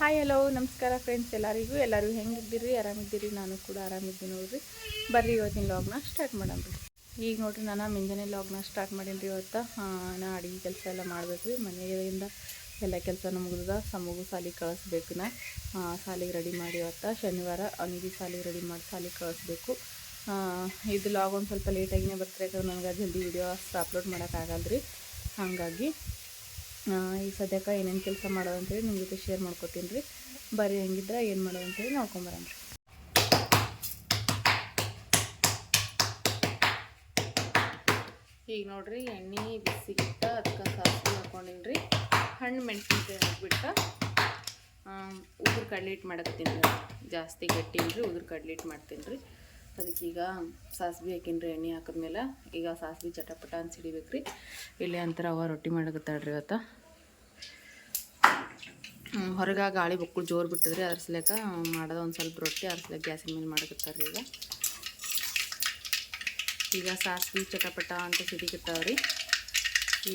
Hi hello ನಮಸ್ಕಾರ friends ಎಲ್ಲರಿಗೂ. ಎಲ್ಲರೂ ಹೆಂಗಿದ್ದೀರಿ? ಆರಾಮಿದ್ದೀರಿ? ನಾನು ಕೂಡ ಆರಾಮಿದ್ದೀನಿ ನೋಡ್ರಿ. ಬರ್ರಿ ಇವತ್ತಿನ ಲಾಗ್ನ ಸ್ಟಾರ್ಟ್ ಮಾಡೋಣ ಈಗ ನೋಡ್ರಿ ನಾನು ಮುಂಜಾನೆ ಲಾಗ್ನ ಸ್ಟಾರ್ಟ್ ಮಾಡೀನಿ ರೀ ಇವತ್ತು. ನಾ ಅಡುಗೆ ಕೆಲಸ ಎಲ್ಲ ಮಾಡಬೇಕು ರೀ ಮನೆಯಿಂದ ಎಲ್ಲ ಕೆಲಸ ಮುಗಿದ ಸಮಗು ಸಾಲಿಗೆ ಕಳಿಸ್ಬೇಕು ನಾ. ಸಾಲಿಗೆ ರೆಡಿ ಮಾಡಿ ಇವತ್ತು. ಶನಿವಾರ ಅವನಿಗೆ ಸಾಲಿಗೆ ರೆಡಿ ಮಾಡಿ ಸಾಲಿಗೆ ಕಳಿಸ್ಬೇಕು. ಇದು ಲಾಗ್ ಒಂದು ಸ್ವಲ್ಪ ಲೇಟಾಗಿನೇ ಬರ್ತಾರೆ ಯಾಕಂದ್ರೆ ನನಗೆ ಜಲ್ದಿ ವಿಡಿಯೋ ಅಷ್ಟು ಅಪ್ಲೋಡ್ ಮಾಡೋಕ್ಕಾಗಲ್ಲ ರೀ ಹಾಗಾಗಿ ಈಗ ಸದ್ಯಕ್ಕೆ ಏನೇನು ಕೆಲಸ ಮಾಡೋದು ಅಂತೇಳಿ ನಿಮ್ಮ ಜೊತೆ ಶೇರ್ ಮಾಡ್ಕೊತೀನಿ ರೀ. ಬರ್ರಿ ಹೆಂಗಿದ್ರೆ ಏನು ಮಾಡೋದು ಅಂತೇಳಿ ನೋಡ್ಕೊಂಬರೋಣ ರೀ. ಈಗ ನೋಡ್ರಿ ಎಣ್ಣೆ, ಬಿಸಿಗಿಟ್ಟ ಅದಕ್ಕೆ ಸಾಸಿವೆ ಹಾಕೊಂಡಿನಿ ರೀ. ಹಣ್ಣು ಮೆಣಸಿನ್ಕಾಯಿ ಹಾಕ್ಬಿಟ್ಟು ಉದುರು ಕಡ್ಲೆ ಹಿಟ್ಟು ಮಾಡಕತ್ತೀನಿ ರೀ. ಜಾಸ್ತಿ ಗಟ್ಟಿ ರೀ ಉದುರು ಕಡ್ಲೆ ಹಿಟ್ಟು ಮಾಡ್ತೀನಿ ರೀ. ಅದಕ್ಕೆ ಈಗ ಸಾಸ್ವೆ ಹಾಕಿನಿ ರೀ, ಎಣ್ಣೆ ಹಾಕಿದ್ಮೇಲೆ. ಈಗ ಸಾಸಿವೆ ಚಟಪಟ ಅಂತ ಸಿಡಿಬೇಕು ರೀ. ಇಲ್ಲಿ ಅಂತರ ಅವ ರೊಟ್ಟಿ ಮಾಡಕತ್ತಾಳ್ರಿ ಇವತ್ತು. ಹೊರಗೆ ಗಾಳಿ ಬಕ್ಕಳು ಜೋರು ಬಿಟ್ಟಿದ್ರಿ ಅದ್ರ ಸಲಕ ಮಾಡೋದು ಒಂದು ಸ್ವಲ್ಪ ರೊಟ್ಟಿ ಅದ್ರ ಸಲಕ ಗ್ಯಾಸಿನ ಮೇಲೆ ಮಾಡಕತ್ತಾರೆ ಈಗ. ಈಗ ಸಾಸಿವೆ ಚಟಪಟ ಅಂತ ಸಿಡಿಕತ್ತಾವ್ರಿ.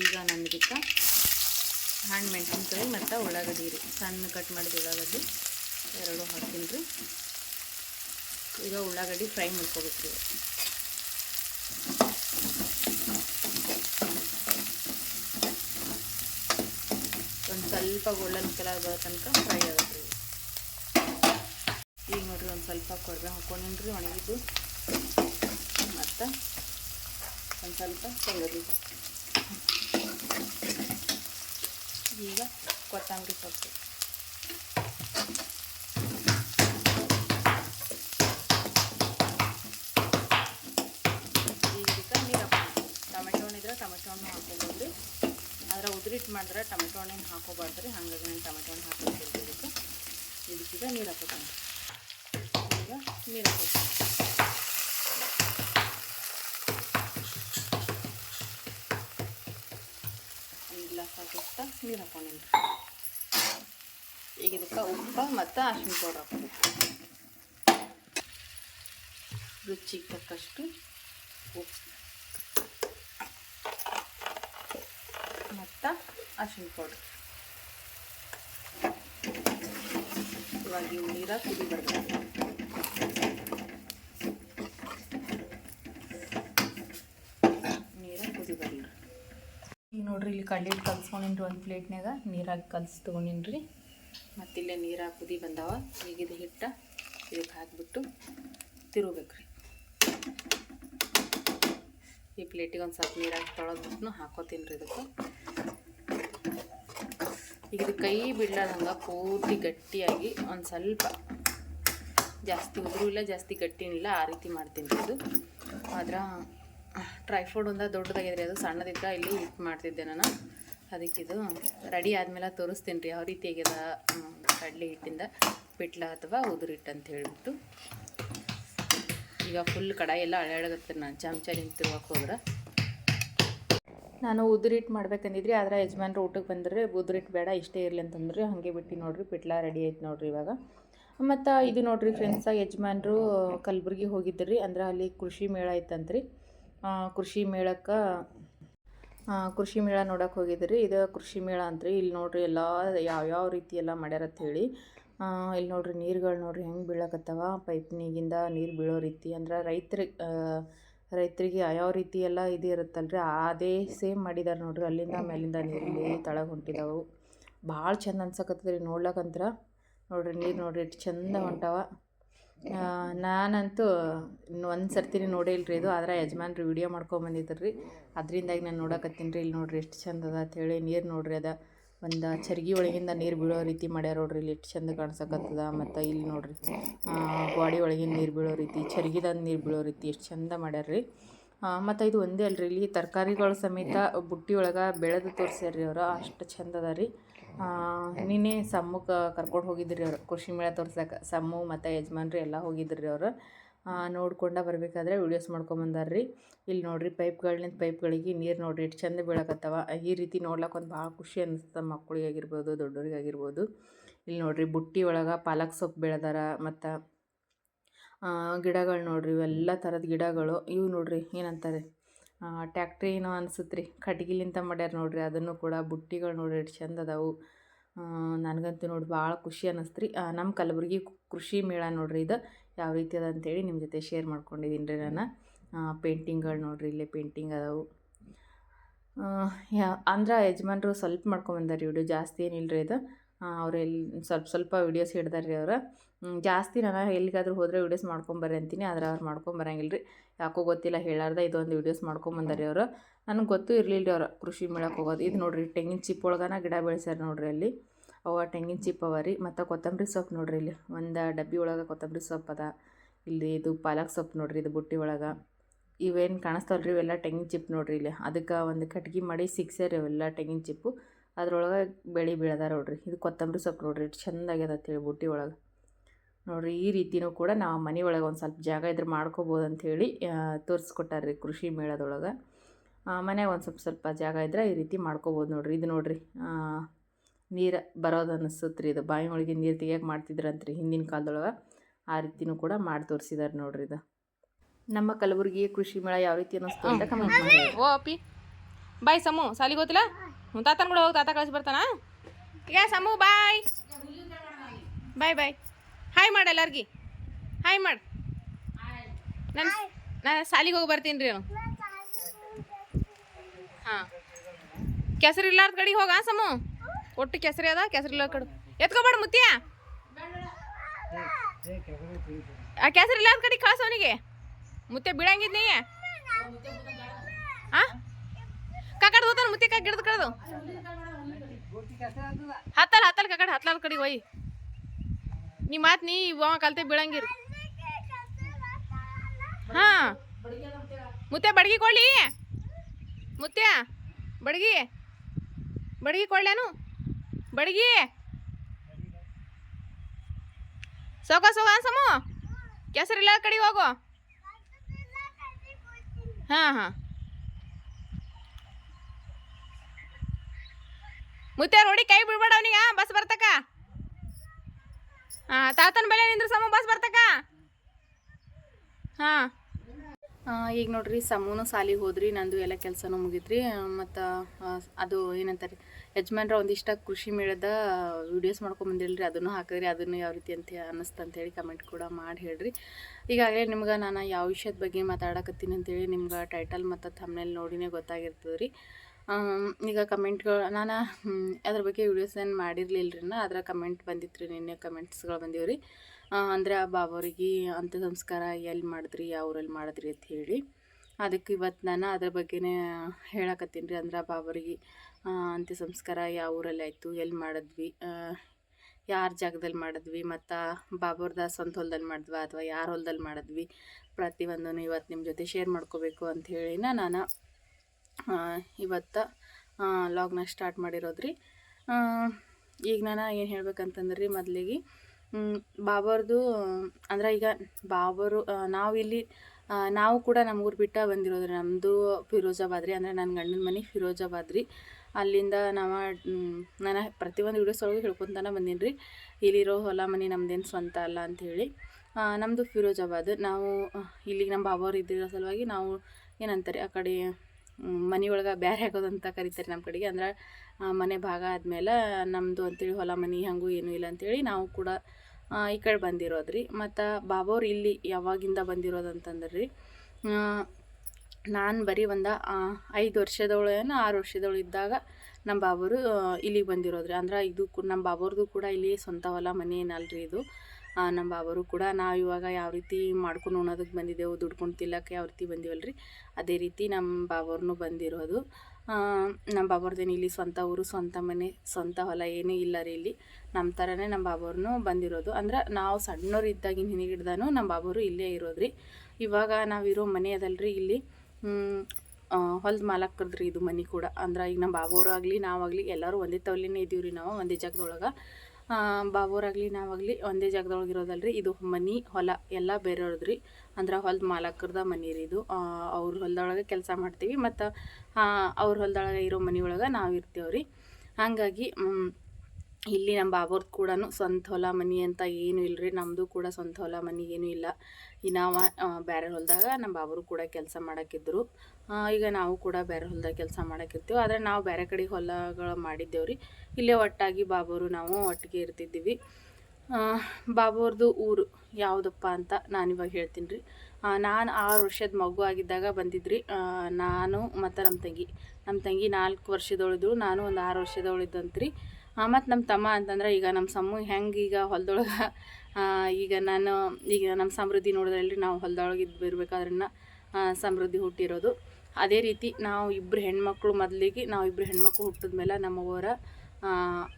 ಈಗ ನಾನು ಇದಕ್ಕೆ ಹಣ್ಣು ಮೆಣಸಿನ್ಕಾಯಿ ಮತ್ತು ಉಳ್ಳಾಗಡ್ಡಿ ರೀ. ಸಣ್ಣ ಕಟ್ ಮಾಡಿದ ಉಳ್ಳಾಗಡ್ಡಿ, ಎರಡು ಹಾಕ್ತೀನಿ ರೀ ಈಗ ಉಳ್ಳಾಗಡ್ಡಿ ಫ್ರೈ ಮಾಡ್ಕೋಬೇಕು ರೀ ಒಂದು ಸ್ವಲ್ಪ ಗೋಲ್ಡನ್ ಕಲರ್ ಬರೋ ತನಕ ಫ್ರೈ ಆಗುತ್ತೆ. ಈಗ ನೋಡ್ರಿ ಒಂದು ಸ್ವಲ್ಪ ಕೊಬ್ಬರಿ ಹಾಕೊಂಡಿನಿ ರೀ ಒಣಗಿದ್ದು. ಮತ್ತು ಒಂದು ಸ್ವಲ್ಪ ಬೀಜ ಈಗ ಕೊತ್ತಂಬರಿ ಸೊಪ್ಪು ಈಗ ಇದಕ್ಕೆ ನೀರು ಹಾಕ್ಬೇಕು ಟೊಮೆಟೊ ಹಣ್ಣಿದ್ರೆ ಟೊಮೆಟೊ ಹಣ್ಣು ಹಾಕ್ಬೋದು ರೀ ಉದ್ರಿಟ್ಟು ಮಾಡಿದ್ರೆ ಟೊಮೆಟೊ ಹಣ್ಣು ಹಾಕೋಬಾರ್ದು ರೀ. ಹಾಗಾಗಿ ನಾನು ಟೊಮೆಟೊ ಹಣ್ಣು ಹಾಕೋಬೇಕು ಇದಕ್ಕೆ ಇದಕ್ಕೀಗ ನೀರು ಹಾಕೋತೀನಿ ಈಗ ನೀರು ಹಾಕೋತೀನಿ ಒಂದು ಗ್ಲಾಸ್ ನೀರು ಹಾಕೊಂಡಿನಿ ಈಗ ಇದಕ್ಕೆ ಉಪ್ಪು ಮತ್ತು ಅರ್ಶಿನ ಪೌಡ್ರ್ ಹಾಕೋಬೇಕು ರುಚಿಗೆ ತಕ್ಕಷ್ಟು ಉಪ್ಪು. ಮತ್ತು ಅರಿಶಿನ ಪೌಡ್ರ್ ಇವಾಗ ಇವು ನೀರ ಕುದಿ ಬರಬೇಕು ನೀರ ಕುದಿ ಬರಲಿ ಈಗ ನೋಡ್ರಿ ಇಲ್ಲಿ ಕಡ್ಲಿ ಕಲ್ಸ್ಕೊಂಡಿನ್ರಿ ಕಲ್ಸ್ಕೊಂಡಿನಿ ಒಂದು ಪ್ಲೇಟ್ನಾಗ ನೀರಾಗಿ ಕಲ್ಸಿ ತೊಗೊಂಡಿನ್ರಿ. ಮತ್ತು ಇಲ್ಲೇ ನೀರಾಗಿ ಕುದಿ ಬಂದಾವ. ಈಗ ಇದು ಹಿಟ್ಟ ಇದಕ್ಕೆ ಹಾಕಿಬಿಟ್ಟು ತಿರುಗಬೇಕು ರೀ ಈ ಪ್ಲೇಟಿಗೆ ಒಂದು ಸ್ವಲ್ಪ ನೀರಾಗಿ ತೊಳೆದ್ಬಿಟ್ಟು ಹಾಕೋತೀನಿ ರೀ ಇದಕ್ಕೆ. ಇದು ಕೈ ಬಿಡ್ಲಾರ್ದಂಗೆ ಪೂರ್ತಿ ಗಟ್ಟಿಯಾಗಿ ಒಂದು ಸ್ವಲ್ಪ ಜಾಸ್ತಿ ಉದುರು ಇಲ್ಲ, ಜಾಸ್ತಿ ಗಟ್ಟಿನಿಲ್ಲ ಆ ರೀತಿ ಮಾಡ್ತೀನಿ ಇದು. ಆದ್ರೆ ಟ್ರೈಫೋಡ್ ಒಂದ ದೊಡ್ಡದಾಗಿದೆ ರೀ ಅದು ಸಣ್ಣದಿದ್ದ ಇಲ್ಲಿ ಹಿಟ್ಟು ಮಾಡ್ತಿದ್ದೆ ನಾನು. ಅದಕ್ಕೆ ಇದು ರೆಡಿ ಆದಮೇಲೆ ತೋರಿಸ್ತೀನಿ ರೀ, ಯಾವ ರೀತಿ ಆಗ್ಯದ ಕಡ್ಲೆ ಹಿಟ್ಟಿಂದ ಪಿಟ್ಲ ಅಥವಾ ಉದುರು ಹಿಟ್ಟು ಅಂತ ಹೇಳಿಬಿಟ್ಟು. ಈಗ ಫುಲ್ ಕಡಾಯಿ ಎಲ್ಲ ಅಳಾಡಗತ್ತೆ ನಾನು, ಚಮಚ ನಿಂತಿರುವಾಗ ಹೋದ್ರೆ ನಾನು ಉದುರಿಟ್ಟು ಮಾಡ್ಬೇಕಂದಿದ್ರಿ ಆದ್ರೆ ಯಜಮಾನ್ರು ಊಟಕ್ಕೆ ಬಂದರೆ ಉದುರಿಟ್ಟು ಬೇಡ ಇಷ್ಟೇ ಇರಲಿ ಅಂತಂದ್ರೆ ಹಾಗೆ ಬಿಟ್ಟು ನೋಡ್ರಿ ಪಿಟ್ಲ ರೆಡಿ ಆಯ್ತು ನೋಡ್ರಿ ಇವಾಗ. ಮತ್ತು ಇದು ನೋಡ್ರಿ ಫ್ರೆಂಡ್ಸ ಯಜಮಾನ್ರು ಕಲಬುರ್ಗಿ ಹೋಗಿದ್ರಿ ಅಂದ್ರೆ ಅಲ್ಲಿ ಕೃಷಿ ಮೇಳ ಆ, ಕೃಷಿ ಮೇಳಕ್ಕೆ ಕೃಷಿ ಮೇಳ ನೋಡಕ್ಕೆ ಹೋಗಿದ್ರಿ. ಇದು ಕೃಷಿ ಮೇಳ ಅಂತ್ರಿ. ಇಲ್ಲಿ ನೋಡ್ರಿ ಎಲ್ಲ ಯಾವ್ಯಾವ ರೀತಿ ಎಲ್ಲ ಮಾಡ್ಯಾರ ಹೇಳಿ. ಇಲ್ಲಿ ನೋಡ್ರಿ ನೀರುಗಳು ನೋಡ್ರಿ ಹೆಂಗೆ ಬೀಳಕತ್ತವ. ಪೈಪ್ನಿಗಿಂದ ನೀರು ಬೀಳೋ ರೀತಿ ಅಂದ್ರೆ ರೈತರಿಗೆ ರೈತರಿಗೆ ಯಾವ ರೀತಿ ಎಲ್ಲ ಇದು ಅದೇ ಸೇಮ್ ಮಾಡಿದಾರೆ ನೋಡ್ರಿ. ಅಲ್ಲಿಂದ ಮೇಲಿಂದ ನೀರಲ್ಲಿ ತಳಗೆ ಹೊಂಟಿದಾವು. ಭಾಳ ಚಂದ ಅನ್ಸಕತ್ತದ್ರಿ ನೋಡ್ಲಕ್ಕಂತ್ರ ನೋಡ್ರಿ, ನೀರು ನೋಡ್ರಿ ಎಷ್ಟು ಚಂದ ಹೊಂಟವ. ನಾನಂತೂ ಇನ್ನು ಒಂದು ಸರ್ತಿನೇ ನೋಡೇ ಇಲ್ರಿ ಇದು, ಆದ್ರೆ ಯಜಮಾನ್ರು ವಿಡಿಯೋ ಮಾಡ್ಕೊಂಬಂದಿದ್ರು ರೀ ಅದರಿಂದಾಗಿ ನಾನು ನೋಡಕತ್ತೀನಿ ರೀ ಇಲ್ಲಿ ನೋಡ್ರಿ ಎಷ್ಟು ಚಂದ ಅದ ಹೇಳಿ ನೀರು ನೋಡ್ರಿ ಅದ. ಒಂದು ಚರ್ಗಿ ಒಳಗಿಂದ ನೀರು ಬೀಳೋ ರೀತಿ ಮಾಡ್ಯಾರ ನೋಡ್ರಿ. ಇಲ್ಲಿ ಎಷ್ಟು ಚಂದ ಕಾಣಿಸಕತ್ತದ. ಮತ್ತು ಇಲ್ಲಿ ನೋಡ್ರಿ ಬಾಡಿ ಒಳಗಿಂದ ನೀರು ಬೀಳೋ ರೀತಿ, ಚರ್ಗಿದಾಗ ನೀರು ಬೀಳೋ ರೀತಿ ಎಷ್ಟು ಚಂದ ಮಾಡ್ಯಾರ್ರಿ ಮತ್ತು ಇದು ಒಂದೇ ಅಲ್ರಿ. ಇಲ್ಲಿ ತರಕಾರಿಗಳು ಸಮೇತ ಬುಟ್ಟಿ ಒಳಗೆ ಬೆಳೆದು ತೋರಿಸ್ಯಾರ ರೀ ಅವರು. ಅಷ್ಟು ಚಂದ ಅದ ರೀ. ನಿನ್ನೆ ಸಮ್ಮಕ್ಕೆ ಕರ್ಕೊಂಡು ಹೋಗಿದ್ರಿ ಅವರು. ಕೃಷಿ ಮೇಳ ತೋರ್ಸಕ್ಕೆ ಸಮ್ಮು ಮತ್ತು ಯಜಮಾನ್ರಿ ಎಲ್ಲ ಹೋಗಿದ್ರಿ ಅವರು. ನೋಡ್ಕೊಂಡ ಬರಬೇಕಾದ್ರೆ ವೀಡಿಯೋಸ್ ಮಾಡ್ಕೊಂಬಂದಾರ್ರಿ. ಇಲ್ಲಿ ನೋಡ್ರಿ ಪೈಪ್ಗಳಿಂದ ಪೈಪ್ಗಳಿಗೆ ನೀರು ನೋಡ್ರಿ, ಎಷ್ಟು ಚಂದ ಬೀಳಕತ್ತವ. ಈ ರೀತಿ ನೋಡ್ಲಕ್ಕೆ ಒಂದು ಭಾಳ ಖುಷಿ ಅನಿಸ್ತದೆ ಮಕ್ಕಳಿಗೆ ಆಗಿರ್ಬೋದು ದೊಡ್ಡವ್ರಿಗೆ ಆಗಿರ್ಬೋದು ಇಲ್ಲಿ ನೋಡ್ರಿ ಬುಟ್ಟಿ ಒಳಗೆ ಪಾಲಕ್ ಸೊಪ್ಪು ಬೆಳೆದಾರ, ಮತ್ತು ಗಿಡಗಳು ನೋಡ್ರಿ, ಇವೆಲ್ಲ ಥರದ ಗಿಡಗಳು. ಇವು ನೋಡ್ರಿ ಏನಂತಾರೆ ಟ್ಯಾಕ್ಟ್ರಿ ಏನೋ ಅನ್ಸುತ್ತೆ ರೀ ಕಟ್ಗಿಲಿಂತ ಮಾಡ್ಯಾರ ನೋಡ್ರಿ. ಅದನ್ನು ಕೂಡ ಬುಟ್ಟಿಗಳು ನೋಡ್ರಿ, ಎಷ್ಟು ಚಂದ ಅದಾವು. ನನಗಂತೂ ನೋಡಿ ಭಾಳ ಖುಷಿ ಅನ್ನಿಸ್ತು ರೀ ನಮ್ಮ ಕಲಬುರಗಿ ಕೃಷಿ ಮೇಳ ನೋಡ್ರಿ ಇದು. ಯಾವ ರೀತಿ ಅದ ಅಂತೇಳಿ ನಿಮ್ಮ ಜೊತೆ ಶೇರ್ ಮಾಡ್ಕೊಂಡಿದ್ದೀನಿ ರೀ ನಾನು ಪೇಂಟಿಂಗ್ಗಳು ನೋಡ್ರಿ, ಇಲ್ಲೇ ಪೇಂಟಿಂಗ್ ಅದಾವು. ಯಾ ಅಂದ್ರೆ ಯಜಮಾನ್ರು ಸ್ವಲ್ಪ ಮಾಡ್ಕೊಂಬಂದಾರೆ ವಿಡಿಯೋ ಜಾಸ್ತಿ ಏನಿಲ್ಲ ರೀ ಇದು ಅವ್ರು ಎಲ್ಲಿ ಸ್ವಲ್ಪ ಸ್ವಲ್ಪ ವಿಡಿಯೋಸ್ ಹಿಡ್ದಾರೆ ರೀ ಅವ್ರು ಜಾಸ್ತಿ ನಾನು ಎಲ್ಲಿಗಾದ್ರೂ ಹೋದರೆ ವೀಡಿಯೋಸ್ ಮಾಡ್ಕೊಂಬರ್ರಿ ಅಂತೀನಿ, ಆದ್ರೆ ಅವ್ರು ಮಾಡ್ಕೊಂಬರಂಗಿಲ್ಲ ರೀ ಯಾಕೋ ಗೊತ್ತಿಲ್ಲ ಹೇಳಾರ್ದ ಇದೊಂದು ವೀಡಿಯೋಸ್ ಮಾಡ್ಕೊಂಬಂದಾರೆ ಅವರು. ನನಗೆ ಗೊತ್ತೂ ಇರಲಿಲ್ಲ ರೀ ಅವ್ರು ಕೃಷಿ ಮೇಳಕ್ಕೆ ಹೋಗೋದು. ಇದು ನೋಡ್ರಿ, ತೆಂಗಿನ ಚಿಪ್ಪೊಳಗನ ಗಿಡ ಬೆಳೆಸ್ಯಾರ ನೋಡ್ರಿ ಅಲ್ಲಿ. ಅವ ತೆಂಗಿನ ಚಿಪ್ ಅವ ರೀ. ಮತ್ತು ಕೊತ್ತಂಬರಿ ಸೊಪ್ಪು ನೋಡ್ರಿ ಇಲ್ಲಿ. ಒಂದು ಡಬ್ಬಿ ಒಳಗೆ ಕೊತ್ತಂಬರಿ ಸೊಪ್ಪು ಅದ. ಇಲ್ಲಿ ಇದು ಪಾಲಕ್ ಸೊಪ್ಪು ನೋಡ್ರಿ ಇದು ಬುಟ್ಟಿ ಒಳಗೆ. ಇವೇನು ಕಾಣಿಸ್ತಾವಲ್ಲ ರೀ ಇವೆಲ್ಲ ತೆಂಗಿನ ಚಿಪ್ ನೋಡ್ರಿ ಇಲ್ಲಿ. ಅದಕ್ಕೆ ಒಂದು ಕಟ್ಗೆ ಮಾಡಿ ಸಿಕ್ಸ್ಯಾರ ಇವೆಲ್ಲ ತೆಂಗಿನ ಚಿಪ್ಪು. ಅದ್ರೊಳಗೆ ಬೆಳೆ ಬೀಳದ ನೋಡ್ರಿ. ಇದು ಕೊತ್ತಂಬರಿ ಸೊಪ್ಪು ನೋಡ್ರಿ. ಚೆಂದಾಗ್ಯದ ಅಂತೇಳಿ ಬುಟ್ಟಿ ಒಳಗೆ. ನೋಡ್ರಿ ಈ ರೀತಿನೂ ಕೂಡ ನಾವು ಮನೆ ಒಳಗೆ ಒಂದು ಸ್ವಲ್ಪ ಜಾಗ ಇದ್ರೆ ಮಾಡ್ಕೋಬೋದು ಅಂಥೇಳಿ ತೋರಿಸ್ಕೊಟ್ಟಾರೆ ರೀ ಕೃಷಿ ಮೇಳದೊಳಗೆ. ಮನೆಗೆ ಒಂದು ಸ್ವಲ್ಪ ಸ್ವಲ್ಪ ಜಾಗ ಇದ್ರೆ ಈ ರೀತಿ ಮಾಡ್ಕೋಬೋದು ನೋಡ್ರಿ. ಇದು ನೋಡ್ರಿ ನೀರು ಬರೋದು ಅನ್ನಿಸುತ್ತೆ ರೀ ಇದು ಬಾಯಿ ಒಳಗೆ ನೀರು ತೆಗಿಯೋಕೆ ಮಾಡ್ತಿದ್ರಂತ್ರಿ ಹಿಂದಿನ ಕಾಲದೊಳಗೆ. ಆ ರೀತಿನೂ ಕೂಡ ಮಾಡಿ ತೋರಿಸಿದಾರೆ ನೋಡ್ರಿ ಇದು. ನಮ್ಮ ಕಲಬುರಗಿ ಕೃಷಿ ಮೇಳ ಯಾವ ರೀತಿ ಅನ್ನಿಸ್ತು ಅಂತ ಕಮೆಂಟ್ ಮಾಡಿ. ಓ ಅಪ್ಪಿ. ಬಾಯ್ ಸಮು. ಸಾಲಿಗೆ ಗೊತ್ತಿಲ್ಲ ತಾತನ ಕೂಡ ಹೋಗಿ ತಾತ ಕಳಿಸಿ ಬರ್ತಾನ? ಈಗ ಸಮು ಬಾಯ್. ಬಾಯ್ ಬಾಯ್. ಹಾಯ್ ಮಾಡು ಎಲ್ಲರಿಗೆ. ಹಾಯ್ ಮಾಡು. ನಾನು ನಾನು ಸಾಲಿಗೆ ಹೋಗಿ ಬರ್ತೀನಿ ರೀ ಹಾಂ. ಕೆಸರು ಇಲ್ಲಾರ್ದ ಕಡೆಗೆ ಹೋಗ ಸಮು? ಒಟ್ಟು ಕೆಸರಿ ಅದ, ಕೆಸರಿಲ್ಲ ಕಡು. ಕಡೆ ಎತ್ಕೊಬೇಡ ಮುತ್ತಿಯ ಆ ಕೆಸರು ಇಲ್ಲಾರ್ದ ಕಡೆ ಕಳ್ಸ ಅವನಿಗೆ. ಮುತ್ತೆ ಬೀಳಂಗಿದ್ ನೀ. ಕಾಕಡ್ ಹೋತಾನ ಮುತ್ತೆ ಕಾಯಿ ಗಿಡದ ಕಡದು. ಹತ್ತಲ್ಲ ಹತ್ತಲ್ಲ ಕಕಡ, ಹತ್ತಲಾರ್ದ ಕಡೆಗೆ ಒಯ್. ನೀ ಮಾತ್ ನೀ ಇವ ಕಲ್ತೆ ಬೀಳಂಗಿರಿ ಹಾ. ಮುತ್ತೆ ಬಡ್ಗಿ ಕೊಡ್ಲಿ. ಮುತ್ತೆ ಬಡ್ಗಿ. ಬಡ್ಗಿ ಕೊಡ್ಲೇನು ಬಡ್ಗಿ. ಸೋಗ ಸೋಗ ಸಮು. ಕೆಸರಿಲ್ಲ, ಕಡೆಗೆ ಹೋಗು. ಹಾಂ ಹಾಂ. ಮುತ್ತೆ ರೋಡಿ ಕೈ ಬಿಡ್ಬೇಡ ಅವನಿಗ. ಬಸ್ ಬರ್ತಕ. ಹಾಂ, ತಾತನ ಬೆಲೆ ನಿಂದ್ರ ಸಮ, ಬಸ್ ಬರ್ತಕ. ಹಾಂ. ಈಗ ನೋಡ್ರಿ, ಸಮೂನು ಸಾಲಿಗೆ ಹೋದ್ರಿ, ನಂದು ಎಲ್ಲ ಕೆಲಸನೂ ಮುಗಿತ್ರಿ. ಮತ್ತು ಅದು ಏನಂತಾರೆ ಯಜಮಾನ್ರ ಒಂದಿಷ್ಟ ಕೃಷಿ ಮೇಳದ ವಿಡಿಯೋಸ್ ಮಾಡ್ಕೊಂಬಂದಿಲ್ರಿ ಅದನ್ನು ಹಾಕಿದ್ರಿ, ಅದನ್ನು ಯಾವ ರೀತಿ ಅಂತ ಅನ್ನಿಸ್ತು ಅಂತೇಳಿ ಕಮೆಂಟ್ ಕೂಡ ಮಾಡಿ ಹೇಳ್ರಿ. ಈಗಾಗಲೇ ನಿಮ್ಗೆ ನಾನು ಯಾವ ವಿಷಯದ ಬಗ್ಗೆ ಮಾತಾಡಕತ್ತೀನಿ ಅಂತೇಳಿ ನಿಮ್ಗೆ ಟೈಟಲ್ ಮತ್ತು ತಮ್ಮನೇಲಿ ನೋಡಿನೇ ಗೊತ್ತಾಗಿರ್ತದೆ ರೀ ಈಗ ಕಮೆಂಟ್ಗಳು ನಾನು ಅದ್ರ ಬಗ್ಗೆ ವಿಡಿಯೋಸ್ ಏನು ಮಾಡಿರಲಿಲ್ಲ ರೀ ಅದರ ಕಮೆಂಟ್ ಬಂದಿತ್ತು ರೀ ನಿನ್ನೆ ಕಮೆಂಟ್ಸ್ಗಳು ಬಂದಿವೆ ರೀ ಅಂದರೆ ಆ ಬಾಬರಿಗೆ ಅಂತ್ಯ ಸಂಸ್ಕಾರ ಎಲ್ಲಿ ಮಾಡಿದ್ರಿ ಯಾವ ಊರಲ್ಲಿ ಮಾಡಿದ್ರಿ ಅಂತ ಹೇಳಿ. ಅದಕ್ಕೆ ಇವತ್ತು ನಾನು ಅದ್ರ ಬಗ್ಗೆನೇ ಹೇಳಕತ್ತೀನಿ ರೀ ಅಂದ್ರೆ ಆ ಬಾಬರಿಗೆ ಅಂತ್ಯ ಸಂಸ್ಕಾರ ಯಾವ ಊರಲ್ಲಿ ಆಯಿತು, ಎಲ್ಲಿ ಮಾಡಿದ್ವಿ ಯಾರ ಜಾಗದಲ್ಲಿ ಮಾಡಿದ್ವಿ, ಮತ್ತು ಬಾಬರ್ದಾಸ್ ಸ್ವಂತ ಹೊಲದಲ್ಲಿ ಮಾಡಿದ್ವಾ ಅಥವಾ ಯಾರ ಹೊಲದಲ್ಲಿ ಮಾಡಿದ್ವಿ, ಪ್ರತಿಯೊಂದನ್ನು ಇವತ್ತು ನಿಮ್ಮ ಜೊತೆ ಶೇರ್ ಮಾಡ್ಕೋಬೇಕು ಅಂತ ಹೇಳಿನ ನಾನು. ಇವತ್ತು ಲಾಗ್ನ ಸ್ಟಾರ್ಟ್ ಮಾಡಿರೋದ್ರಿ. ಈಗ ನಾನು ಏನು ಹೇಳ್ಬೇಕಂತಂದ್ರೆ ಮೊದಲಿಗೆ ಬಾಬರ್ದು, ಅಂದ್ರೆ ಈಗ ಬಾಬರು ನಾವು ನಾವಿಲ್ಲಿ ನಾವು ಕೂಡ ನಮ್ಮ ಊರು ಬಿಟ್ಟ ಬಂದಿರೋದ್ರಿ ನಮ್ಮದು ಫಿರೋಜಾಬಾದ್ ರೀ ಅಂದರೆ ನನ್ನ ಗಂಡನ ಮನೆ ಫಿರೋಜಾಬಾದ್ ರೀ ಅಲ್ಲಿಂದ ನಾವು ನಾನು ಪ್ರತಿಯೊಂದು ವಿಡಿಯೋಸ್ ಒಳಗೆ ಹೇಳ್ಕೊತಾನೆ ಬಂದೀನಿ ರೀ ಇಲ್ಲಿರೋ ಹೊಲ ಮನೆ ನಮ್ದೇನು ಸ್ವಂತ ಅಲ್ಲ ಅಂಥೇಳಿ ನಮ್ಮದು ಫಿರೋಜಾಬಾದ್. ನಾವು ಇಲ್ಲಿಗೆ ನಮ್ಮ ಬಾಬಾವ್ರು ಇದ್ದಿರೋ ಸಲುವಾಗಿ ನಾವು ಏನಂತಾರೆ, ಆ ಕಡೆ ಮನೆಯೊಳಗೆ ಬ್ಯಾರೆ ಹಾಕೋದು ಅಂತ ಕರಿತಾರೆ ನಮ್ಮ ಕಡೆಗೆ. ಅಂದ್ರೆ ಮನೆ ಭಾಗ ಆದಮೇಲೆ ನಮ್ಮದು ಅಂತೇಳಿ ಹೊಲ ಮನೆ ಹಂಗೂ ಏನೂ ಇಲ್ಲ ಅಂಥೇಳಿ ನಾವು ಕೂಡ ಈ ಕಡೆ ಬಂದಿರೋದ್ರಿ. ಮತ್ತು ಬಾಬಾವ್ರು ಇಲ್ಲಿ ಯಾವಾಗಿಂದ ಬಂದಿರೋದು ಅಂತಂದ್ರೆ ರೀ ನಾನು ಬರೀ ಒಂದು ಐದು ವರ್ಷದವಳು ಏನು ಆರು ವರ್ಷದವಳು ಇದ್ದಾಗ ನಮ್ಮ ಬಾಬರು ಇಲ್ಲಿಗೆ ಬಂದಿರೋದ್ರಿ. ಅಂದ್ರೆ ಇದು ನಮ್ಮ ಬಾಬರ್ದು ಕೂಡ ಇಲ್ಲಿ ಸ್ವಂತ ಹೊಲ ಮನೆ ಏನಲ್ರಿ ಇದು. ನಮ್ಮ ಬಾಬರು ಕೂಡ ನಾವು ಇವಾಗ ಯಾವ ರೀತಿ ಮಾಡ್ಕೊಂಡು ಉಣೋದಕ್ಕೆ ಬಂದಿದ್ದೆವು ದುಡ್ಕೊಂಡು ತಿಲ್ಲಕ್ಕೆ ಯಾವ ರೀತಿ ಬಂದಿವಲ್ರಿ, ಅದೇ ರೀತಿ ನಮ್ಮ ಬಾಬರ್ನು ಬಂದಿರೋದು. ನಮ್ಮ ಬಾಬರ್ದೇನು ಇಲ್ಲಿ ಸ್ವಂತ ಊರು, ಸ್ವಂತ ಮನೆ, ಸ್ವಂತ ಹೊಲ ಏನೂ ಇಲ್ಲ ರೀ ಇಲ್ಲಿ. ನಮ್ಮ ಥರನೇ ನಮ್ಮ ಬಾಬರ್ನು ಬಂದಿರೋದು. ಅಂದ್ರೆ ನಾವು ಸಣ್ಣವ್ರು ಇದ್ದಾಗಿನ ಹಿನಿಗಿಡ್ದಾನು ನಮ್ಮ ಬಾಬರು ಇಲ್ಲೇ ಇರೋದ್ರಿ. ಇವಾಗ ನಾವಿರೋ ಮನೆ ಅದಲ್ರಿ ಇಲ್ಲಿ. ಹೊಲ್ದ ರೀ ಇದು ಮನೆ ಕೂಡ. ಅಂದ್ರೆ ಈಗ ನಮ್ಮ ಬಾಬೋರಾಗಲಿ ನಾವಾಗಲಿ ಎಲ್ಲರೂ ಒಂದೇ ತವಲಿನೇ ಇದೀವಿ ರೀ ನಾವು, ಒಂದೇ ಜಾಗದೊಳಗೆ. ಬಾಬೋರಾಗಲಿ ನಾವಾಗಲಿ ಒಂದೇ ಜಾಗದೊಳಗೆ ಇರೋದಲ್ರಿ. ಇದು ಮನೆ, ಹೊಲ ಎಲ್ಲ ಬೇರೆಯವ್ರದ್ರಿ. ಅಂದ್ರೆ ಹೊಲದ ಮಾಲಕರ್ದ ಮನೆ ರೀ ಇದು ಅವ್ರ ಹೊಲದೊಳಗೆ ಕೆಲಸ ಮಾಡ್ತೀವಿ ಮತ್ತು ಅವ್ರ ಹೊಲದೊಳಗೆ ಇರೋ ಮನೆ ಒಳಗೆ ನಾವು ಇರ್ತೀವಿ ರೀ ಹಾಗಾಗಿ ಇಲ್ಲಿ ನಮ್ಮ ಬಾಬೋರ್ದು ಕೂಡ ಸ್ವಂತ ಹೊಲ, ಮನೆ ಅಂತ ಏನು ಇಲ್ಲ ರೀ ನಮ್ಮದು ಕೂಡ ಸ್ವಂತ ಹೊಲ, ಮನೆ ಏನೂ ಇಲ್ಲ. ನಾವು ಬೇರೆ ಹೊಲದಾಗ ನಮ್ಮ ಬಾಬರು ಕೂಡ ಕೆಲಸ ಮಾಡೋಕ್ಕಿದ್ರು ಈಗ ನಾವು ಕೂಡ ಬೇರೆ ಹೊಲದಾಗ ಕೆಲಸ ಮಾಡೋಕ್ಕಿರ್ತೀವಿ ಆದರೆ ನಾವು ಬೇರೆ ಕಡೆ ಹೊಲಗಳು ಮಾಡಿದ್ದೇವೆ ರೀ ಇಲ್ಲೇ ಒಟ್ಟಾಗಿ ಬಾಬೋರು ನಾವು ಒಟ್ಟಿಗೆ ಇರ್ತಿದ್ದೀವಿ. ಬಾಬೋರ್ದು ಊರು ಯಾವುದಪ್ಪ ಅಂತ ನಾನಿವಾಗ ಹೇಳ್ತೀನಿ ರೀ ನಾನು ಆರು ವರ್ಷದ ಮಗು ಆಗಿದ್ದಾಗ ಬಂದಿದ್ರಿ. ನಾನು ಮತ್ತು ನಮ್ಮ ತಂಗಿ. ನಮ್ಮ ತಂಗಿ ನಾಲ್ಕು ವರ್ಷದವಳಿದ್ರು ನಾನು ಒಂದು ಆರು ವರ್ಷದವಳಿದ್ದಂತ್ರಿ. ಮತ್ತು ನಮ್ಮ ತಮ್ಮ ಅಂತಂದ್ರೆ, ಈಗ ನಮ್ಮ ಸಮ್ಮು ಹೆಂಗೆ ಈಗ ಹೊಲದೊಳಗೆ ಈಗ ನಾನು, ಈಗ ನಮ್ಮ ಸಮೃದ್ಧಿ ನೋಡಿದ್ರಲ್ಲಿ ನಾವು ಹೊಲದೊಳಗೆ ಇದ್ದು ಇರ್ಬೇಕಾದ್ರನ್ನ ಸಮೃದ್ಧಿ ಹುಟ್ಟಿರೋದು. ಅದೇ ರೀತಿ ನಾವು ಇಬ್ಬರು ಹೆಣ್ಮಕ್ಳು ಮೊದಲಿಗೆ, ನಾವು ಇಬ್ಬರು ಹೆಣ್ಮಕ್ಳು ಹುಟ್ಟಿದ ಮೇಲೆ ನಮ್ಮವರ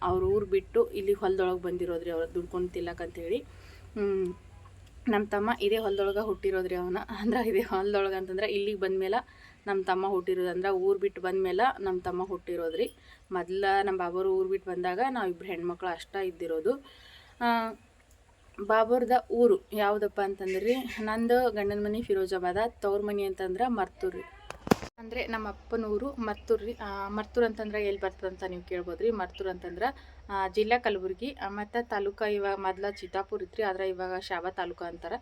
ಅವ್ರ ಊರು ಬಿಟ್ಟು ಇಲ್ಲಿ ಹೊಲದೊಳಗೆ ಬಂದಿರೋದ್ರಿ ಅವ್ರು ದುಡ್ಕೊಂಡು ತಿಲ್ಲಕಂತೇಳಿ ನಮ್ಮ ತಮ್ಮ ಇದೇ ಹೊಲದೊಳಗೆ ಹುಟ್ಟಿರೋದ್ರಿ ಅವನ. ಅಂದ್ರೆ ಇದೇ ಹೊಲದೊಳಗೆ ಅಂತಂದ್ರೆ ಇಲ್ಲಿಗೆ ಬಂದ್ಮೇಲೆ ನಮ್ಮ ತಮ್ಮ ಹುಟ್ಟಿರೋದು ಅಂದ್ರೆ ಊರು ಬಿಟ್ಟು ಬಂದ್ಮೇಲೆ ನಮ್ಮ ತಮ್ಮ ಹುಟ್ಟಿರೋದ್ರಿ. ಮೊದ್ಲ ನಮ್ಮ ಬಾಬರು ಊರು ಬಿಟ್ಟು ಬಂದಾಗ ನಾವು ಇಬ್ಬರು ಹೆಣ್ಮಕ್ಳು ಅಷ್ಟ ಇದ್ದಿರೋದು. ಬಾಬರ್ದ ಊರು ಯಾವುದಪ್ಪ ಅಂತಂದ್ರೆ? ನಂದು ಗಂಡನ ಮನೆ ಫಿರೋಜಾಬಾದ, ತವ್ರ ಮನೆ ಅಂತಂದ್ರೆ ಮರ್ತೂರು ರೀ. ಅಂದರೆ ನಮ್ಮ ಅಪ್ಪನ ಊರು ಮರ್ತೂರು ರೀ. ಮರ್ತೂರು ಅಂತಂದ್ರೆ ಎಲ್ಲಿ ಬರ್ತದೆ ಅಂತ ನೀವು ಕೇಳ್ಬೋದು ರೀ. ಮರ್ತೂರು ಅಂತಂದ್ರೆ ಜಿಲ್ಲಾ ಕಲಬುರಗಿ ಮತ್ತು ತಾಲೂಕು ಇವಾಗ ಮೊದ್ಲ ಚಿತ್ತಾಪುರ ಇತ್ತು ರೀ ಆದ್ರೆ ಇವಾಗ ಶಾಬಾ ತಾಲೂಕು ಅಂತಾರೆ.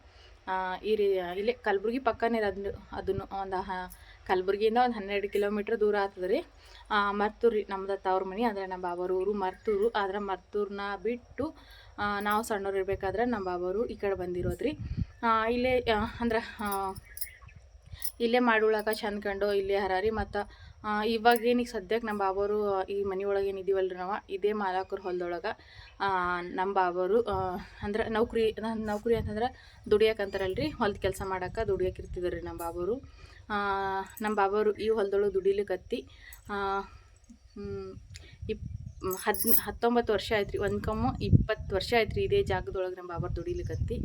ಈ ರೀ, ಇಲ್ಲೇ ಕಲಬುರಗಿ ಪಕ್ಕನೇ ಇರೋದು ಅದನ್ನು ಒಂದು ಕಲಬುರಗಿಯಿಂದ ಒಂದು ಹನ್ನೆರಡು ಕಿಲೋಮೀಟ್ರ್ ದೂರ ಆಗ್ತದೆ ರೀ. ಮರ್ತೂರು ರೀ, ನಮ್ದು ತವ್ರ ಮನೆ ಅಂದರೆ ನಮ್ಮ ಬಾಬರ ಊರು ಮರ್ತೂರು, ಆದ್ರೆ ಮರ್ತೂರನ್ನ ಬಿಟ್ಟು ನಾವು ಸಣ್ಣವ್ರು ಇರಬೇಕಾದ್ರೆ ನಮ್ಮ ಬಾಬರು ಈ ಕಡೆ ಬಂದಿರೋದ್ರಿ ರೀ. ಇಲ್ಲೇ ಅಂದ್ರೆ ಇಲ್ಲೇ ಮಾಡುಳಕ ಚಂದ ಕಂಡು ಇಲ್ಲೇ ಹರಾರಿ, ಮತ್ತು ಇವಾಗ ಈಗ ಸದ್ಯಕ್ಕೆ ನಮ್ಮ ಬಾಬರು ಈ ಮನೆ ಒಳಗೆ ಏನಿದ್ದೀವಲ್ಲ ರೀ ನಾವು? ಇದೇ ಮಾಲಾಕರ ಹೊಲದೊಳಗೆ ನಮ್ಮ ಬಾಬರು ಅಂದ್ರೆ ನೌಕರಿ ನೌಕರಿ ಅಂತಂದ್ರೆ ದುಡಿಯಕ್ಕಂತಾರಲ್ರಿ ಹೊಲ್ದ ಕೆಲಸ ಮಾಡಕ್ಕೆ ದುಡಿಯಕ್ಕೆ ರೀ ನಮ್ಮ ಬಾಬರು ನಮ್ಮ ಬಾಬಾರು ಈ ಹೊಲದೊಳಗೆ ದುಡಿಲಿಕತ್ತಿ ಇಪ್ ಹದ್ ಹತ್ತೊಂಬತ್ತು ವರ್ಷ ಆಯ್ತು ರೀ ಒಂದು ಕಮ್ಮು ಇಪ್ಪತ್ತು ವರ್ಷ ಆಯ್ತು ರೀ ಇದೇ ಜಾಗದೊಳಗೆ ನಮ್ಮ ಬಾಬಾರು ದುಡಿಲಿಕತ್ತಿ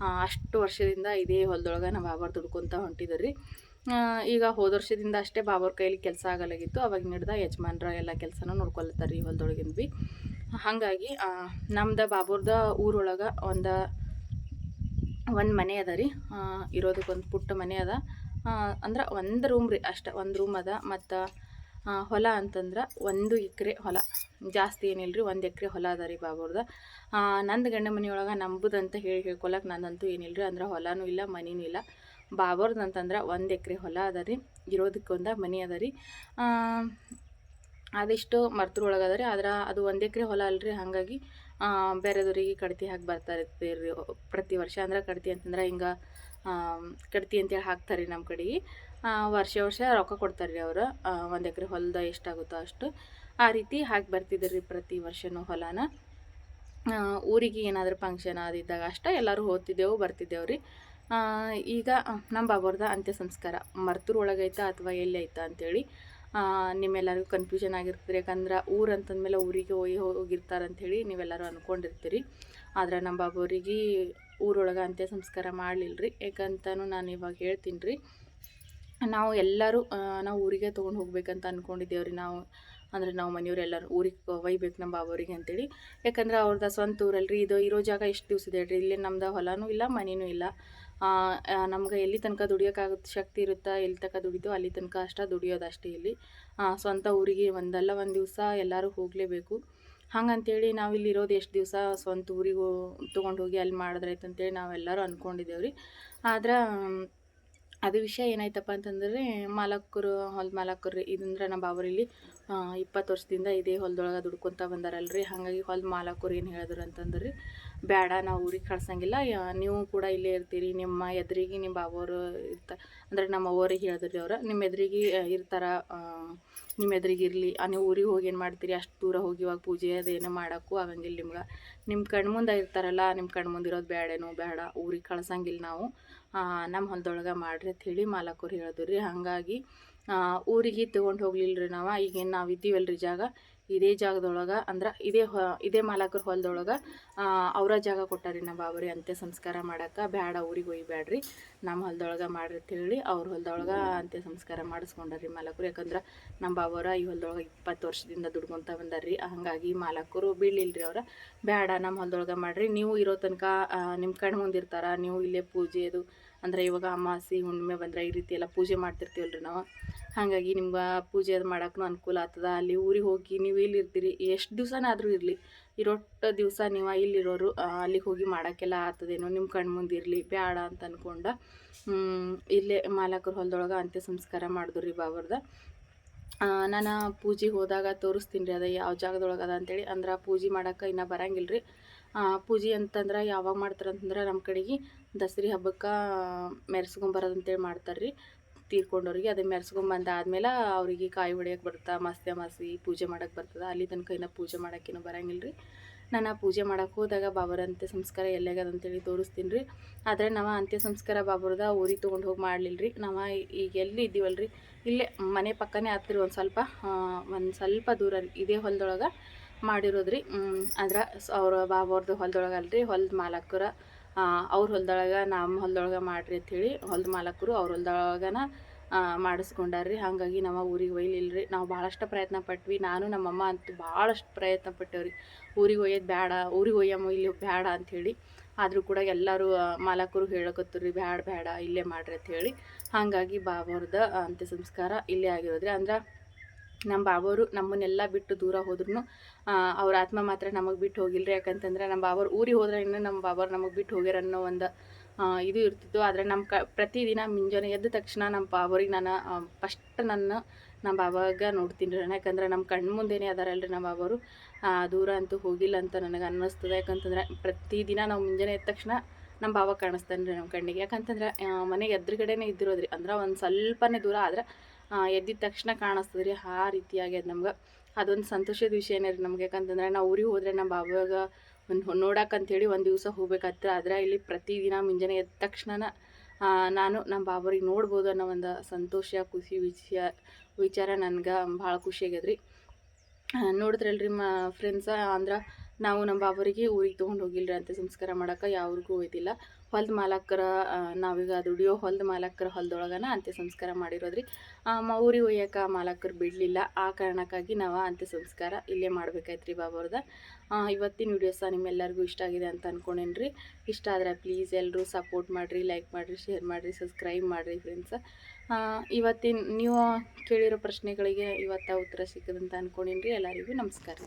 ಆ, ಅಷ್ಟು ವರ್ಷದಿಂದ ಇದೇ ಹೊಲದೊಳಗೆ ನಮ್ಮ ಬಾಬಾರು ದುಡ್ಕೊತ ಹೊಂಟಿದ್ರಿ. ರೀ ಈಗ ಹೋದ ವರ್ಷದಿಂದ ಅಷ್ಟೇ ಬಾಬರ್ ಕೈಲಿ ಕೆಲಸ ಆಗಲಾಗಿತ್ತು. ಅವಾಗ ಹಿಡ್ದ ಯಜಮಾನ್ರ ಎಲ್ಲ ಕೆಲಸನೂ ನೋಡ್ಕೊಳತ್ತಾರೆ ಈ ಹೊಲದೊಳಗಿಂದ ಭೀ ಹಾಗಾಗಿ ನಮ್ದು ಬಾಬರ್ದ ಊರೊಳಗೆ ಒಂದು ಒಂದು ಮನೆ ಅದ ರೀ. ಇರೋದಕ್ಕೆ ಒಂದು ಪುಟ್ಟ ಮನೆ ಅದ. ಅಂದ್ರೆ ಒಂದು ರೂಮ್ ರೀ ಅಷ್ಟೇ, ಒಂದು ರೂಮ್ ಅದ ಮತ್ತು ಹೊಲ ಅಂತಂದ್ರೆ ಒಂದು ಎಕರೆ ಹೊಲ. ಜಾಸ್ತಿ ಏನಿಲ್ಲ ರೀ ಒಂದು ಎಕರೆ ಹೊಲ ಅದ ರೀ ಬಾಬರ್ದ. ನಂದು ಗಂಡ ಮನೆಯೊಳಗೆ ನಂಬುದಂತ ಹೇಳಿ ಹೇಳ್ಕೊಳಕ್ಕೆ ನಂದಂತೂ ಏನಿಲ್ಲ ರೀ ಅಂದ್ರೆ ಹೊಲನೂ ಇಲ್ಲ, ಮನೆನೂ ಇಲ್ಲ. ಬಾಬರ್ದು ಅಂತಂದ್ರೆ ಒಂದು ಎಕರೆ ಹೊಲ ಅದ ರೀ, ಇರೋದಕ್ಕೊಂದು ಮನೆ ಅದ ರೀ. ಅದೆಷ್ಟು ಮರ್ತರೊಳಗೆ ಅದ ರೀ, ಆದ್ರೆ ಅದು ಒಂದು ಎಕರೆ ಹೊಲ ಅಲ್ರಿ, ಹಾಗಾಗಿ ಬೇರೆದವ್ರಿಗೆ ಕಡ್ತಿ ಹಾಕಿ ಬರ್ತಾ ಇರ್ತೀರಿ ಪ್ರತಿ ವರ್ಷ ಅಂದ್ರೆ ಕಡ್ತಿ ಅಂತಂದ್ರೆ ಹಿಂಗೆ ಕಡ್ತಿ ಅಂತೇಳಿ ಹಾಕ್ತಾರೆ ನಮ್ಮ ಕಡೆಗೆ. ವರ್ಷ ವರ್ಷ ರೊಕ್ಕ ಕೊಡ್ತಾರೆ ರೀ ಅವರು. ಒಂದು ಎಕರೆ ಹೊಲದ ಎಷ್ಟಾಗುತ್ತೋ ಅಷ್ಟು. ಆ ರೀತಿ ಹಾಕಿ ಬರ್ತಿದ್ರು ಪ್ರತಿ ವರ್ಷನೂ ಹೊಲನ. ಊರಿಗೆ ಏನಾದರೂ ಫಂಕ್ಷನ್ ಅದಿದ್ದಾಗ ಅಷ್ಟೇ ಎಲ್ಲರೂ ಹೋಗ್ತಿದ್ದೆವು, ಬರ್ತಿದ್ದೆವು ರೀ. ಈಗ ನಮ್ಮ ಬಾಬರ್ದ ಅಂತ್ಯ ಸಂಸ್ಕಾರ. ಮರ್ತೂರು ಒಳಗೈತಾ ಅಥವಾ ಎಲ್ಲಿ ಐತಾ ಅಂತೇಳಿ. ನಿಮ್ಮೆಲ್ಲರಿಗೂ ಕನ್ಫ್ಯೂಷನ್ ಆಗಿರ್ತದೆ ಯಾಕಂದ್ರೆ ಊರು ಅಂತಂದಮೇಲೆ ಊರಿಗೆ ಹೋಗಿ ಹೋಗಿರ್ತಾರೆ ಅಂಥೇಳಿ ನೀವೆಲ್ಲರೂ ಅಂದ್ಕೊಂಡಿರ್ತೀರಿ ಆದ್ರೆ ನಮ್ಮ ಬಾಬೋರಿಗೆ ಊರೊಳಗೆ ಅಂತ್ಯ ಸಂಸ್ಕಾರ ಮಾಡಲಿಲ್ಲ ರೀ ಯಾಕಂತನೂ ನಾನು ಇವಾಗ ಹೇಳ್ತೀನಿ ರೀ ನಾವು ಎಲ್ಲರೂ ನಾವು ಊರಿಗೆ ತೊಗೊಂಡು ಹೋಗ್ಬೇಕಂತ ಅಂದ್ಕೊಂಡಿದ್ದೇವೆ ರೀ ನಾವು. ಅಂದರೆ ನಾವು ಮನೆಯವ್ರು ಎಲ್ಲರೂ ಊರಿಗೆ ಒಯ್ಬೇಕು ನಮ್ಮ ಬಾಬೋರಿಗೆ ಅಂತೇಳಿ. ಯಾಕಂದ್ರೆ ಅವ್ರದ್ದು ಸ್ವಂತ ಊರಲ್ರಿ. ಇದು, ಇರೋ ಜಾಗ ಎಷ್ಟು ದಿವಸ ಇದೆ ರೀ ಇಲ್ಲಿ ನಮ್ದು ಹೊಲನೂ ಇಲ್ಲ ಮನೆಯೂ ಇಲ್ಲ. ನಮ್ಗೆ ಎಲ್ಲಿ ತನಕ ದುಡಿಯೋಕ್ಕಾಗುತ್ತೆ ಶಕ್ತಿ ಇರುತ್ತಾ, ಎಲ್ಲಿ ತನಕ ದುಡಿದು ಅಲ್ಲಿ ತನಕ ಅಷ್ಟೇ ದುಡಿಯೋದು ಅಷ್ಟೇ ಇಲ್ಲಿ. ಸ್ವಂತ ಊರಿಗೆ ಒಂದಲ್ಲ ಒಂದು ದಿವಸ ಎಲ್ಲರೂ ಹೋಗಲೇಬೇಕು. ಹಂಗಂತೇಳಿ ನಾವು ಇಲ್ಲಿ ಇರೋದು ಎಷ್ಟು ದಿವಸ ಸ್ವಂತ ಊರಿಗೆ ತೊಗೊಂಡು ಹೋಗಿ ಅಲ್ಲಿ ಮಾಡಿದ್ರಾಯ್ತು ಅಂತೇಳಿ ನಾವೆಲ್ಲರೂ ಅಂದ್ಕೊಂಡಿದ್ದೇವೆ ರೀ ಆದ್ರೆ, ಅದು ವಿಷಯ ಏನಾಯ್ತಪ್ಪ ಅಂತಂದ್ರೆ, ಮಾಲಕರು, ಹೊಲ ಮಾಲಕರು ಇದಂದ್ರೆ ನಮ್ಮ ಬಾಬರಿಲ್ಲಿ ಇಪ್ಪತ್ತು ವರ್ಷದಿಂದ ಇದೇ ಹೊಲದೊಳಗೆ ದುಡ್ಕೊತ ಬಂದಾರಲ್ರಿ. ಹಾಗಾಗಿ ಹೊಲ ಮಾಲಕರು ಏನು ಹೇಳಿದ್ರು ಅಂತಂದ್ರೆ ರೀ ಬೇಡ, ನಾವು ಊರಿಗೆ ಕಳ್ಸಂಗಿಲ್ಲ. ನೀವು ಕೂಡ ಇಲ್ಲೇ ಇರ್ತೀರಿ. ನಿಮ್ಮ ಎದುರಿಗೆ ನಿಮ್ಮ ಬಾಬೋರು ಇರ್ತ, ಅಂದರೆ ನಮ್ಮ ಅವ್ವರಿಗೆ ಹೇಳಿದ್ರಿ ಅವ್ರು. ನಿಮ್ಮ ಎದುರಿಗೆ ಇರ್ತಾರ ನಿಮ್ಮ ಎದುರಿಗೆ ಇರಲಿ. ನೀವು ಊರಿಗೆ ಹೋಗಿ ಏನು ಮಾಡ್ತೀರಿ? ಅಷ್ಟು ದೂರ ಹೋಗಿ ಇವಾಗ ಪೂಜೆ ಅದೇನೋ ಮಾಡೋಕ್ಕೂ ಆಗಂಗಿಲ್ಲ ನಿಮ್ಗೆ. ನಿಮ್ಮ ಕಣ್ಮುಂದೆ ಇರ್ತಾರಲ್ಲ ನಿಮ್ಮ ಕಣ್ಮುಂದೆ ಇರೋದು ಬೇಡೇನೋ ಬೇಡ ಊರಿಗೆ ಕಳ್ಸಂಗಿಲ್ಲ ನಾವು. ನಮ್ಮ ಹೊಲದೊಳಗೆ ಮಾಡ್ರಿ ಅಂತ ಹೇಳಿ ಮಾಲಕರು ಹೇಳಿದ್ರು ರೀ. ಹಾಗಾಗಿ ಊರಿಗೆ ತೊಗೊಂಡು ಹೋಗ್ಲಿಲ್ಲ ರೀ ನಾವು ಈಗೇನು ನಾವು ಇದ್ದೀವಲ್ರಿ ಜಾಗ. ಇದೇ ಜಾಗದೊಳಗೆ ಅಂದ್ರೆ ಇದೇ ಹೊ, ಇದೇ ಮಾಲಕರ ಹೊಲದೊಳಗೆ ಅವರ ಜಾಗ ಕೊಟ್ಟಾರಿ ನಮ್ಮ ಬಾಬರಿ ಅಂತ್ಯ ಸಂಸ್ಕಾರ ಮಾಡಕ್ಕೆ ಬ್ಯಾಡ, ಊರಿಗೆ ಒಯ್ಬೇಡ್ರಿ ನಮ್ಮ ಹೊಲದೊಳಗೆ ಮಾಡ್ರಿ ಹೇಳಿ ಅವ್ರ ಹೊಲದೊಳಗೆ ಅಂತ್ಯ ಸಂಸ್ಕಾರ ಮಾಡಿಸ್ಕೊಂಡಾರಿ ಮಾಲಕರು. ಯಾಕಂದ್ರೆ ನಮ್ಮ ಬಾಬರ ಈ ಹೊಲದೊಳಗೆ ಇಪ್ಪತ್ತು ವರ್ಷದಿಂದ ದುಡ್ಕೊಂತ ಬಂದಾರ್ರಿ. ಹಾಗಾಗಿ ಮಾಲಕರು ಬೀಳಿಲ್ರಿ ಅವ್ರ. ಬ್ಯಾಡ ನಮ್ಮ ಹೊಲದೊಳಗೆ ಮಾಡ್ರಿ. ನೀವು ಇರೋ ತನಕ ನಿಮ್ಮ ಕಣ್ಣು ಮುಂದಿರ್ತಾರ. ನೀವು ಇಲ್ಲೇ ಪೂಜೆ ಅದು, ಅಂದ್ರೆ ಇವಾಗ ಅಮಾವಾಸ್ಯೆ ಹುಣ್ಣಿಮೆ ಬಂದ್ರೆ ಈ ರೀತಿ ಎಲ್ಲ ಪೂಜೆ ಮಾಡ್ತಿರ್ತೀವಲ್ರಿ ನಾವು. ಹಾಗಾಗಿ ನಿಮ್ಗೆ ಪೂಜೆ ಅದು ಮಾಡೋಕ್ಕೂ ಅನುಕೂಲ ಆಗ್ತದ. ಅಲ್ಲಿ ಊರಿಗೆ ಹೋಗಿ ನೀವು ಇಲ್ಲಿ ಇರ್ತೀರಿ ಎಷ್ಟು ದಿವಸನಾದರೂ ಇರಲಿ. ಇರೋಟ್ಟು ದಿವಸ ನೀವು ಇಲ್ಲಿರೋರು ಅಲ್ಲಿಗೆ ಹೋಗಿ ಮಾಡೋಕ್ಕೆಲ್ಲ ಆಗ್ತದೇನೋ ನಿಮ್ಮ ಕಣ್ಣು ಮುಂದೆ ಇರಲಿ ಬೇಡ ಅಂತ ಅನ್ಕೊಂಡ ಹ್ಮ್, ಇಲ್ಲೇ ಮಾಲಕರ ಹೊಲದೊಳಗೆ ಅಂತ್ಯ ಸಂಸ್ಕಾರ ಮಾಡಿದ್ರು ರೀ ಬಾಬರ್ದ. ನಾನು ಪೂಜೆಗೆ ಹೋದಾಗ ತೋರಿಸ್ತೀನಿ ರೀ ಅದು ಯಾವ ಜಾಗದೊಳಗೆ ಅದ ಅಂತೇಳಿ. ಅಂದ್ರೆ ಪೂಜೆ ಮಾಡೋಕ್ಕೆ ಇನ್ನೂ ಬರಂಗಿಲ್ಲ ರೀ. ಪೂಜೆ ಅಂತಂದ್ರೆ ಯಾವಾಗ ಮಾಡ್ತಾರಂತಂದ್ರೆ ನಮ್ಮ ಕಡೆಗೆ ದಸರಿ ಹಬ್ಬಕ್ಕೆ ಮೆರೆಸ್ಕೊಂಬರೋದು ಅಂತೇಳಿ ಮಾಡ್ತಾರೆ ರೀ. ತೀರ್ಕೊಂಡವ್ರಿಗೆ ಅದನ್ನ ಮೆರೆಸ್ಕೊಂಬಂದು ಆದ್ಮೇಲೆ ಅವರಿಗೆ ಕಾಯಿ ಹೊಡಿಯೋಕೆ ಬರ್ತಾ ಮಸ್ತೆ ಮಾಸಿ ಪೂಜೆ ಮಾಡಕ್ಕೆ ಬರ್ತದೆ, ಅಲ್ಲಿ ತನಕ ಇನ್ನೂ ಪೂಜೆ ಮಾಡೋಕ್ಕೇನು ಬರಂಗಿಲ್ಲ ರೀ ನಾನು ಪೂಜೆ ಮಾಡಕ್ಕೆ ಹೋದಾಗ ಬಾಬರ ಅಂತ್ಯ ಸಂಸ್ಕಾರ ಅಂತೇಳಿ ತೋರಿಸ್ತೀನಿ ರೀ ಆದರೆ ನಾವು ಅಂತ್ಯ ಸಂಸ್ಕಾರ ಬಾಬರ್ದ ಊರಿಗೆ ತೊಗೊಂಡು ಹೋಗಿ ಮಾಡಲಿಲ್ಲ ರೀ ನಾವು ಈಗ ಎಲ್ಲಿ ಇದ್ದೀವಲ್ಲ ರೀ ಇಲ್ಲೇ ಮನೆ ಪಕ್ಕನೇ ಆಗ್ತಿರಿ ಒಂದು ಸ್ವಲ್ಪ ಒಂದು ಸ್ವಲ್ಪ ದೂರ ಇದೇ ಹೊಲದೊಳಗೆ ಮಾಡಿರೋದು ರೀ ಅಂದ್ರೆ ಅವ್ರ ಬಾಬರ್ದು ಹೊಲದೊಳಗೆ ಅಲ್ರಿ ಹೊಲದ ಮಾಲಕರ ಅವ್ರ ಹೊಲ್ದೊಳಗೆ ನಮ್ಮ ಹೊಲ್ದೊಳಗೆ ಮಾಡ್ರಿ ಅಂಥೇಳಿ ಹೊಲ್ದ ಮಾಲಕರು ಅವ್ರ ಹೊಲದೊಳಗನ ಮಾಡಿಸ್ಕೊಂಡಾರ್ರಿ. ಹಾಗಾಗಿ ನಮ್ಮ ಊರಿಗೆ ಒಯ್ಲಿಲ್ಲ ರೀ ನಾವು ಭಾಳಷ್ಟು ಪ್ರಯತ್ನ ಪಟ್ವಿ. ನಾನು ನಮ್ಮಮ್ಮ ಅಂತೂ ಭಾಳಷ್ಟು ಪ್ರಯತ್ನ ಪಟ್ಟೇವ್ರಿ. ಊರಿಗೆ ಒಯ್ಯೋದು ಬೇಡ ಊರಿಗೆ ಒಯ್ಯಮ್ಮ ಇಲ್ಲಿ ಬೇಡ ಅಂಥೇಳಿ ಆದರೂ ಕೂಡ ಎಲ್ಲರೂ ಮಾಲಕರು ಹೇಳಕತ್ತರು ರೀ ಬ್ಯಾಡ ಬೇಡ ಇಲ್ಲೇ ಮಾಡ್ರಿ ಅಂತ ಹೇಳಿ ಹಾಗಾಗಿ ಬಾಬಾರ್ದ ಅಂತ್ಯ ಸಂಸ್ಕಾರ ಇಲ್ಲೇ ಆಗಿರೋದ್ರಿ. ಅಂದ್ರೆ ನಮ್ಮ ಬಾಬವರು ನಮ್ಮನ್ನೆಲ್ಲ ಬಿಟ್ಟು ದೂರ ಹೋದ್ರೂ ಅವ್ರ ಆತ್ಮ ಮಾತ್ರ ನಮಗೆ ಬಿಟ್ಟು ಹೋಗಿಲ್ರಿ. ಯಾಕಂತಂದ್ರೆ ನಮ್ಮ ಬಾಬರು ಊರಿಗೆ ಹೋದ್ರೆ ಇನ್ನು ನಮ್ಮ ಬಾಬಾರು ನಮಗೆ ಬಿಟ್ಟು ಹೋಗ್ಯಾರ ಅನ್ನೋ ಒಂದು ಇದು ಇರ್ತಿತ್ತು. ಆದರೆ ನಮ್ಮ ಕ, ಪ್ರತಿದಿನ ಮುಂಜಾನೆ ಎದ್ದ ತಕ್ಷಣ ನಮ್ಮ ಬಾಬರಿಗೆ ನಾನು ಫಸ್ಟ್ ನನ್ನ ನಮ್ಮ ಬಾಬಾಗ ನೋಡ್ತೀನಿ ರೀ. ಯಾಕಂದ್ರೆ ನಮ್ಮ ಕಣ್ಣು ಮುಂದೆನೇ ಅದಾರಲ್ರಿ ನಮ್ಮ ಬಾಬರು ದೂರ ಅಂತೂ ಹೋಗಿಲ್ಲ ಅಂತ ನನಗೆ ಅನ್ನಿಸ್ತದೆ. ಯಾಕಂತಂದ್ರೆ ಪ್ರತಿದಿನ ನಾವು ಮುಂಜಾನೆ ಎದ್ದ ತಕ್ಷಣ ನಮ್ಮ ಬಾಬಾ ಕಾಣಿಸ್ತಾನೆ ರೀ ನಮ್ಮ ಕಣ್ಣಿಗೆ. ಯಾಕಂತಂದ್ರೆ ಮನೆಗೆ ಎದುರುಗಡೆನೇ ಇದ್ದಿರೋದ್ರಿ. ಅಂದ್ರೆ ಒಂದು ಸ್ವಲ್ಪನೇ ದೂರ. ಆದ್ರೆ ಎದ್ದಿದ ತಕ್ಷಣ ಕಾಣಿಸ್ತದೆ ರೀ ಆ ರೀತಿಯಾಗಿ ಅದು ನಮ್ಗೆ. ಅದೊಂದು ಸಂತೋಷದ ವಿಷಯ ರೀ ನಮ್ಗೆ? ಯಾಕಂತಂದ್ರೆ ನಾವು ಊರಿಗೆ ಹೋದ್ರೆ ನಮ್ಮ ಬಾಬಾಗ ಒಂದು ನೋಡಕ್ಕಂತೇಳಿ ಒಂದು ದಿವಸ ಹೋಗ್ಬೇಕಾಗ್ತದೆ ಆದರೆ ಇಲ್ಲಿ ಪ್ರತಿದಿನ ಮುಂಜಾನೆ ಎದ್ದ ತಕ್ಷಣ ನಾನು ನಮ್ಮ ಬಾಬರಿಗೆ ನೋಡ್ಬೋದು ಅನ್ನೋ ಒಂದು ಸಂತೋಷ, ಖುಷಿ ವಿಷಯ, ವಿಚಾರ ನನ್ಗೆ ಭಾಳ ಖುಷಿ ರೀ ನೋಡಿದ್ರಲ್ರಿ ಮ ಫ್ರೆಂಡ್ಸ ಅಂದ್ರೆ ನಾವು ನಮ್ಮ ಬಾಬರಿಗೆ ಊರಿಗೆ ತೊಗೊಂಡು ಹೋಗಿಲ್ರಿ ಅಂತ ಸಂಸ್ಕಾರ ಮಾಡೋಕೆ ಯಾವ್ರಿಗೂ ಹೋಯ್ತಿಲ್ಲ. ಹೊಲ್ದ ಮಾಲಕರ ನಾವೀಗ ದುಡಿಯೋ ಹೊಲ್ದ ಮಾಲಕರ ಹೊಲ್ದೊಳಗನ ಅಂತ್ಯ ಸಂಸ್ಕಾರ ಮಾಡಿರೋದ್ರಿ. ಊರಿಗೆ ಒಯ್ಯಕ್ಕೆ ಮಾಲಕರು ಬಿಡಲಿಲ್ಲ. ಆ ಕಾರಣಕ್ಕಾಗಿ ನಾವು ಅಂತ್ಯ ಸಂಸ್ಕಾರ ಇಲ್ಲೇ ಮಾಡ್ಬೇಕಾಯ್ತು ರೀ ಬಾಬರ್ದ ಇವತ್ತಿನ ವಿಡಿಯೋಸ ನಿಮ್ಮೆಲ್ಲರಿಗೂ ಇಷ್ಟ ಆಗಿದೆ ಅಂತ ಅನ್ಕೊಂಡೇನ್ರಿ. ಇಷ್ಟ ಆದರೆ ಪ್ಲೀಸ್ ಎಲ್ಲರೂ ಸಪೋರ್ಟ್ ಮಾಡಿರಿ ಲೈಕ್ ಮಾಡಿರಿ ಶೇರ್ ಮಾಡಿರಿ ಸಬ್ಸ್ಕ್ರೈಬ್ ಮಾಡಿರಿ ಫ್ರೆಂಡ್ಸ್ ಇವತ್ತಿನ, ನೀವು ಕೇಳಿರೋ ಪ್ರಶ್ನೆಗಳಿಗೆ ಇವತ್ತು ಉತ್ತರ ಸಿಕ್ಕದಂತ ಅನ್ಕೊಂಡೇನ್ರಿ. ಎಲ್ಲರಿಗೂ ನಮಸ್ಕಾರ.